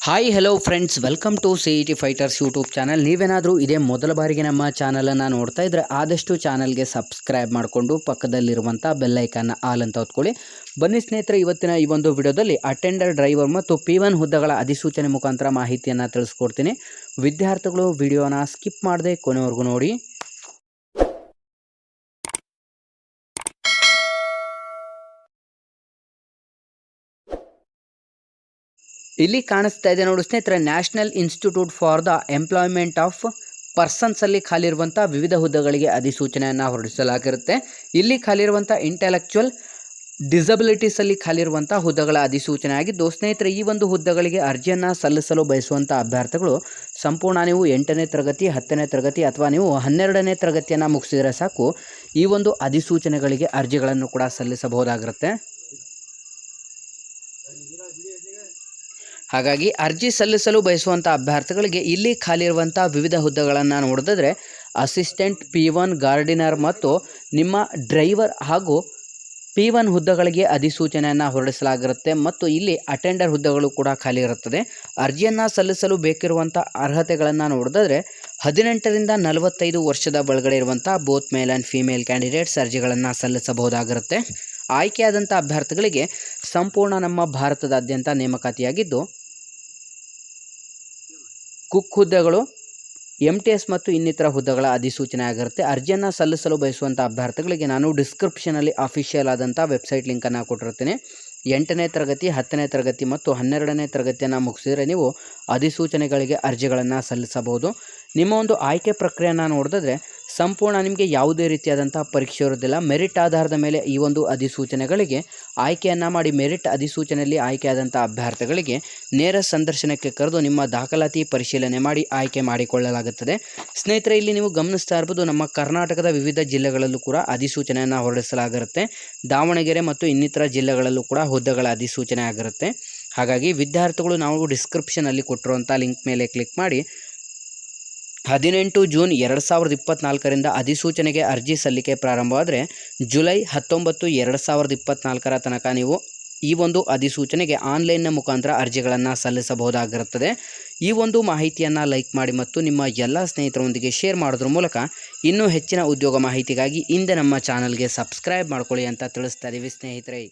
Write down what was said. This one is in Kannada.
Hi hello friends welcome to C E T fighters YouTube channel ನೀವೇನಾದರೂ ಇದೇ ಮೊದಲ ಬಾರಿಗೆ ನಮ್ಮ ಚಾನಲನ್ನು ನೋಡ್ತಾ ಇದ್ದರೆ ಆದಷ್ಟು ಚಾನಲ್ಗೆ ಸಬ್ಸ್ಕ್ರೈಬ್ ಮಾಡಿಕೊಂಡು ಪಕ್ಕದಲ್ಲಿರುವಂಥ ಬೆಲ್ಲೈಕನ್ನ ಆಲ್ ಅಂತ ಹೊತ್ಕೊಳ್ಳಿ ಬನ್ನಿ ಸ್ನೇಹಿತರೆ, ಇವತ್ತಿನ ಈ ಒಂದು ವಿಡಿಯೋದಲ್ಲಿ ಅಟೆಂಡರ್ ಡ್ರೈವರ್ ಮತ್ತು ಪಿ ಒನ್ ಹುದ್ದೆಗಳ ಅಧಿಸೂಚನೆ ಮುಖಾಂತರ ಮಾಹಿತಿಯನ್ನು ತಿಳಿಸ್ಕೊಡ್ತೀನಿ. ವಿದ್ಯಾರ್ಥಿಗಳು ವಿಡಿಯೋನ ಸ್ಕಿಪ್ ಮಾಡದೆ ಕೊನೆವರೆಗೂ ನೋಡಿ. ಇಲ್ಲಿ ಕಾಣಿಸ್ತಾ ಇದೆ ನೋಡಿ ಸ್ನೇಹಿತರೆ national institute for the employment of ಪರ್ಸನ್ಸಲ್ಲಿ ಖಾಲಿರುವಂಥ ವಿವಿಧ ಹುದ್ದೆಗಳಿಗೆ ಅಧಿಸೂಚನೆಯನ್ನು ಹೊರಡಿಸಲಾಗಿರುತ್ತೆ. ಇಲ್ಲಿ ಖಾಲಿರುವಂಥ ಇಂಟೆಲೆಕ್ಚುಯಲ್ ಡಿಸಬಿಲಿಟೀಸಲ್ಲಿ ಖಾಲಿರುವಂಥ ಹುದ್ದೆಗಳ ಅಧಿಸೂಚನೆ ಆಗಿದ್ದು, ಸ್ನೇಹಿತರೆ, ಈ ಒಂದು ಹುದ್ದೆಗಳಿಗೆ ಅರ್ಜಿಯನ್ನು ಸಲ್ಲಿಸಲು ಬಯಸುವಂಥ ಅಭ್ಯರ್ಥಿಗಳು ಸಂಪೂರ್ಣ ನೀವು ಎಂಟನೇ ತರಗತಿ, ಹತ್ತನೇ ತರಗತಿ ಅಥವಾ ನೀವು ಹನ್ನೆರಡನೇ ತರಗತಿಯನ್ನು ಮುಗಿಸಿದರೆ ಸಾಕು, ಈ ಒಂದು ಅಧಿಸೂಚನೆಗಳಿಗೆ ಅರ್ಜಿಗಳನ್ನು ಕೂಡ ಸಲ್ಲಿಸಬಹುದಾಗಿರುತ್ತೆ. ಹಾಗಾಗಿ ಅರ್ಜಿ ಸಲ್ಲಿಸಲು ಬಯಸುವಂಥ ಅಭ್ಯರ್ಥಿಗಳಿಗೆ ಇಲ್ಲಿ ಖಾಲಿರುವಂಥ ವಿವಿಧ ಹುದ್ದೆಗಳನ್ನು ನೋಡಿದ್ರೆ ಅಸಿಸ್ಟೆಂಟ್ ಪಿ ಒನ್ ಗಾರ್ಡಿನರ್ ಮತ್ತು ನಿಮ್ಮ ಡ್ರೈವರ್ ಹಾಗೂ ಪಿ ಒನ್ ಹುದ್ದೆಗಳಿಗೆ ಅಧಿಸೂಚನೆಯನ್ನು ಹೊರಡಿಸಲಾಗಿರುತ್ತೆ ಮತ್ತು ಇಲ್ಲಿ ಅಟೆಂಡರ್ ಹುದ್ದೆಗಳು ಕೂಡ ಖಾಲಿ ಇರುತ್ತದೆ. ಅರ್ಜಿಯನ್ನು ಸಲ್ಲಿಸಲು ಬೇಕಿರುವಂಥ ಅರ್ಹತೆಗಳನ್ನು ನೋಡಿದ್ರೆ ಹದಿನೆಂಟರಿಂದ ನಲವತ್ತೈದು ವರ್ಷದ ಒಳಗಡೆ ಇರುವಂಥ both male and female candidates ಅರ್ಜಿಗಳನ್ನು ಸಲ್ಲಿಸಬಹುದಾಗಿರುತ್ತೆ. ಆಯ್ಕೆಯಾದಂಥ ಅಭ್ಯರ್ಥಿಗಳಿಗೆ ಸಂಪೂರ್ಣ ನಮ್ಮ ಭಾರತದಾದ್ಯಂತ ನೇಮಕಾತಿಯಾಗಿದ್ದು ಕುಕ್ ಹುದ್ದೆಗಳು ಎಂ ಟಿ ಎಸ್ ಮತ್ತು ಇನ್ನಿತರ ಹುದ್ದೆಗಳ ಅಧಿಸೂಚನೆ ಆಗಿರುತ್ತೆ ಅರ್ಜಿಯನ್ನು ಸಲ್ಲಿಸಲು ಬಯಸುವಂಥ ಅಭ್ಯರ್ಥಿಗಳಿಗೆ ನಾನು ಡಿಸ್ಕ್ರಿಪ್ಷನಲ್ಲಿ ಅಫಿಷಿಯಲ್ ಆದಂಥ ವೆಬ್ಸೈಟ್ ಲಿಂಕನ್ನು ಕೊಟ್ಟಿರ್ತೀನಿ ಎಂಟನೇ ತರಗತಿ, ಹತ್ತನೇ ತರಗತಿ ಮತ್ತು ಹನ್ನೆರಡನೇ ತರಗತಿಯನ್ನು ಮುಗಿಸಿದರೆ ನೀವು ಅಧಿಸೂಚನೆಗಳಿಗೆ ಅರ್ಜಿಗಳನ್ನು ಸಲ್ಲಿಸಬಹುದು. ನಿಮ್ಮ ಒಂದು ಆಯ್ಕೆ ಪ್ರಕ್ರಿಯೆಯನ್ನು ನೋಡಿದ್ರೆ ಸಂಪೂರ್ಣ ನಿಮಗೆ ಯಾವುದೇ ರೀತಿಯಾದಂಥ ಪರೀಕ್ಷೆ ಇರೋದಿಲ್ಲ. ಮೆರಿಟ್ ಆಧಾರದ ಮೇಲೆ ಈ ಒಂದು ಅಧಿಸೂಚನೆಗಳಿಗೆ ಆಯ್ಕೆಯನ್ನು ಮಾಡಿ, ಮೆರಿಟ್ ಅಧಿಸೂಚನೆಯಲ್ಲಿ ಆಯ್ಕೆಯಾದಂಥ ಅಭ್ಯರ್ಥಿಗಳಿಗೆ ನೇರ ಸಂದರ್ಶನಕ್ಕೆ ಕರೆದು ನಿಮ್ಮ ದಾಖಲಾತಿ ಪರಿಶೀಲನೆ ಮಾಡಿ ಆಯ್ಕೆ ಮಾಡಿಕೊಳ್ಳಲಾಗುತ್ತದೆ. ಸ್ನೇಹಿತರೆ, ಇಲ್ಲಿ ನೀವು ಗಮನಿಸ್ತಾ ಇರ್ಬೋದು, ನಮ್ಮ ಕರ್ನಾಟಕದ ವಿವಿಧ ಜಿಲ್ಲೆಗಳಲ್ಲೂ ಕೂಡ ಅಧಿಸೂಚನೆಯನ್ನು ಹೊರಡಿಸಲಾಗಿರುತ್ತೆ. ದಾವಣಗೆರೆ ಮತ್ತು ಇನ್ನಿತರ ಜಿಲ್ಲೆಗಳಲ್ಲೂ ಕೂಡ ಹುದ್ದೆಗಳ ಅಧಿಸೂಚನೆ ಆಗಿರುತ್ತೆ. ಹಾಗಾಗಿ ವಿದ್ಯಾರ್ಥಿಗಳು ನಾವು ಡಿಸ್ಕ್ರಿಪ್ಷನಲ್ಲಿ ಕೊಟ್ಟಿರುವಂಥ ಲಿಂಕ್ ಮೇಲೆ ಕ್ಲಿಕ್ ಮಾಡಿ ಹದಿನೆಂಟು ಜೂನ್ ಎರಡು ಸಾವಿರದ ಇಪ್ಪತ್ನಾಲ್ಕರಿಂದ ಅಧಿಸೂಚನೆಗೆ ಅರ್ಜಿ ಸಲ್ಲಿಕೆ ಪ್ರಾರಂಭವಾದರೆ ಜುಲೈ ಹತ್ತೊಂಬತ್ತು ಎರಡು ಸಾವಿರದ ಇಪ್ಪತ್ನಾಲ್ಕರ ತನಕ ನೀವು ಈ ಒಂದು ಅಧಿಸೂಚನೆಗೆ ಆನ್ಲೈನ್ನ ಮುಖಾಂತರ ಅರ್ಜಿಗಳನ್ನು ಸಲ್ಲಿಸಬಹುದಾಗಿರುತ್ತದೆ. ಈ ಒಂದು ಮಾಹಿತಿಯನ್ನು ಲೈಕ್ ಮಾಡಿ ಮತ್ತು ನಿಮ್ಮ ಎಲ್ಲ ಸ್ನೇಹಿತರೊಂದಿಗೆ ಶೇರ್ ಮಾಡೋದ್ರ ಮೂಲಕ ಇನ್ನೂ ಹೆಚ್ಚಿನ ಉದ್ಯೋಗ ಮಾಹಿತಿಗಾಗಿ ಹಿಂದೆ ನಮ್ಮ ಚಾನಲ್ಗೆ ಸಬ್ಸ್ಕ್ರೈಬ್ ಮಾಡ್ಕೊಳ್ಳಿ ಅಂತ ತಿಳಿಸ್ತಾ ಇದ್ದೀವಿ ಸ್ನೇಹಿತರೆ.